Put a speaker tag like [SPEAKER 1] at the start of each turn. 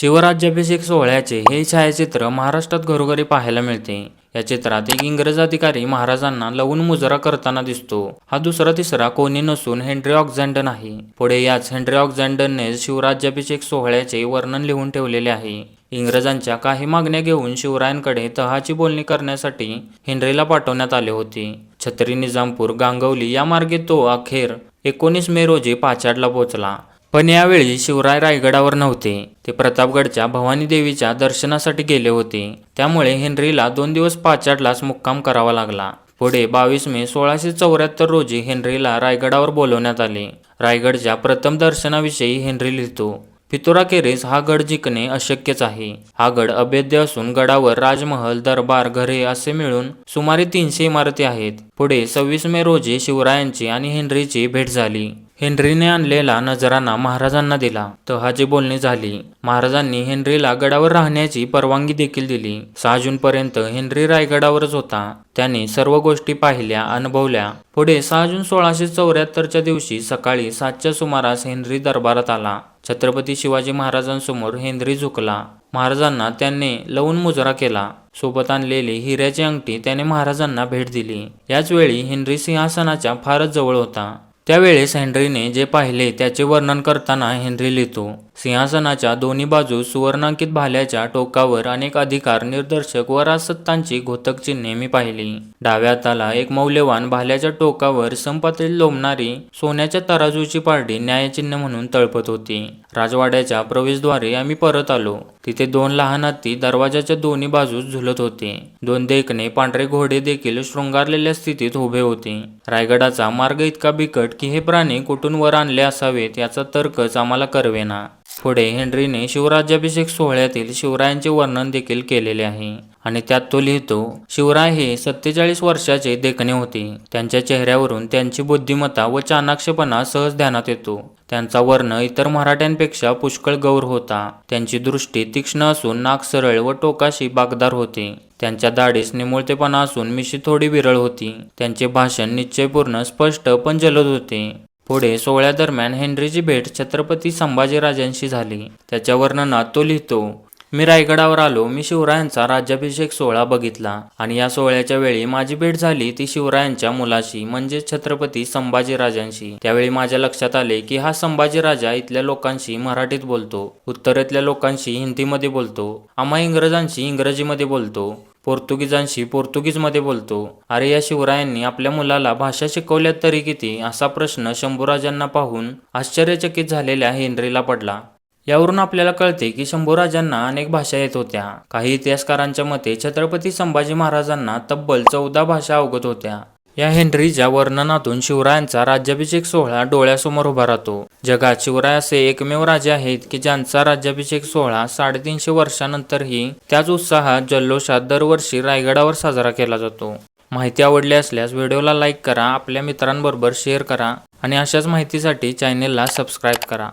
[SPEAKER 1] शिवराज्याभिषेक सोहळ्याचे हे छायाचित्र महाराष्ट्रात घरोघरी पाहायला मिळते. या चित्रात एक इंग्रज अधिकारी महाराजांना लवून मुजरा करताना दिसतो. हा दुसरा तिसरा कोणी नसून हेनरी ऑक्झॅन्डन आहे पुढे याच हेनरी ऑक्झॅन्डनने शिवराज्याभिषेक सोहळ्याचे वर्णन लिहून ठेवलेले आहे. इंग्रजांच्या काही मागण्या घेऊन शिवरायांकडे तहाची बोलणी करण्यासाठी हेनरीला पाठवण्यात आले होते. छत्री निजामपूर गांगवली या मार्गे तो अखेर एकोणीस मे रोजी पाचाडला पोहोचला. पण यावेळी शिवराय रायगडावर नव्हते. ते प्रतापगडच्या भवानी देवीच्या दर्शनासाठी गेले होते. त्यामुळे हेनरीला दोन दिवस पाचाडलाच मुक्काम करावा लागला. पुढे बावीस मे सोळाशे चौऱ्याहत्तर रोजी हेनरीला रायगडावर बोलवण्यात आले. रायगडच्या प्रथम दर्शनाविषयी हेनरी लिहितो पितुराखेरीज हा गड जिंकणे अशक्यच आहे. हा गड अभेद्य असून गडावर राजमहल दरबार घरे असे मिळून सुमारे तीनशे इमारती आहेत. पुढे सव्वीस मे रोजी शिवरायांची आणि हेनरीची भेट झाली. हेनरीने आणलेला नजराना महाराजांना दिला. तहाची बोलणी झाली. महाराजांनी हेनरीला गडावर राहण्याची परवानगी देखील दिली. सहा जून पर्यंत हेनरी रायगडावरच होता. त्याने सर्व गोष्टी पाहिल्या अनुभवल्या. पुढे सहा जून सोळाशे चौऱ्याहत्तरच्या दिवशी सकाळी सातच्या सुमारास हेनरी दरबारात आला. छत्रपती शिवाजी महाराजांसमोर हेनरी झुकला. महाराजांना त्यांनी लवून मुजरा केला. सोबत आणलेली हिऱ्याची अंगठी त्याने महाराजांना भेट दिली. याच वेळी हेनरी सिंहासनाच्या फारच जवळ होता. त्यावेळेस हेनरीने जे पाहिले त्याचे वर्णन करताना हेनरी लिहितो. सिंहासनाच्या दोन्ही बाजूस सुवर्णांकित भाल्याच्या टोकावर अनेक अधिकार निर्दर्शक व राजसत्तांची घोतक चिन्हे मी पाहिली. डाव्या हाताला एक मौल्यवान भाल्याच्या टोकावर संपातील लोंबणारी सोन्याच्या तराजूची पारडी न्यायचिन्ह म्हणून तळपत होती. राजवाड्याच्या प्रवेशद्वारे आम्ही परत आलो. तिथे दोन लहान हत्ती दरवाजाच्या दोन्ही बाजूस झुलत होते. दोन देखणे पांढरे घोडे देखील शृंगारलेल्या स्थितीत उभे होते. रायगडाचा मार्ग इतका बिकट की हे प्राणी कुठून वर आणले असावेत याचा तर्कच आम्हाला करवेना पुढे हेनरीने शिवराज्याभिषेक सोहळ्यातील शिवरायांचे वर्णन देखील केलेले आहे. आणि त्यात तो लिहितो शिवराय हे सत्तेचाळीस वर्षाचे देखणे होते. त्यांच्या चेहऱ्यावरून त्यांची बुद्धिमत्ता व चाणाक्षपणा सहज ध्यानात येतो. त्यांचा वर्ण इतर मराठ्यांपेक्षा पुष्कळ गौर होता. त्यांची दृष्टी तीक्ष्ण असून नाक सरळ व टोकाशी बागदार होते. त्यांच्या दाढीस निमुळतेपणा असून मिशी थोडी विरळ होती. त्यांचे भाषण निश्चयपूर्ण स्पष्ट पण जलद होते. पुढे सोहळ्यादरम्यान हेनरीची भेट छत्रपती संभाजीराजांशी झाली. त्याच्या वर्णनात तो लिहितो मी रायगडावर आलो मी शिवरायांचा राज्याभिषेक सोहळा बघितला आणि या सोहळ्याच्या वेळी माझी भेट झाली ती शिवरायांच्या मुलाशी म्हणजे छत्रपती संभाजीराजांशी. त्यावेळी माझ्या लक्षात आले की हा संभाजीराजा इथल्या लोकांशी मराठीत बोलतो उत्तरेतल्या लोकांशी हिंदीमध्ये बोलतो आम्हा इंग्रजांशी इंग्रजीमध्ये बोलतो. पोर्तुगीजांशी पोर्तुगीजमध्ये बोलतो. अरे या शिवरायांनी आपल्या मुलाला भाषा शिकवल्यात तरी किती? असा प्रश्न शंभूराजांना पाहून आश्चर्यचकित झालेल्या हेनरीला पडला. यावरून आपल्याला कळते की शंभूराजांना अनेक भाषा येत होत्या. काही इतिहासकारांच्या मते छत्रपती संभाजी महाराजांना तब्बल चौदा भाषा अवगत होत्या. या हेनरीच्या वर्णनातून शिवरायांचा राज्याभिषेक सोहळा डोळ्यासमोर उभा राहतो. जगात शिवराय असे एकमेव राजे आहेत की ज्यांचा राज्याभिषेक सोहळा साडेतीनशे वर्षानंतरही त्याच उत्साहात जल्लोषात दरवर्षी रायगडावर साजरा केला जातो. माहिती आवडली असल्यास व्हिडिओला लाईक करा आपल्या मित्रांबरोबर शेअर करा आणि अशाच माहितीसाठी चॅनेलला सबस्क्राईब करा.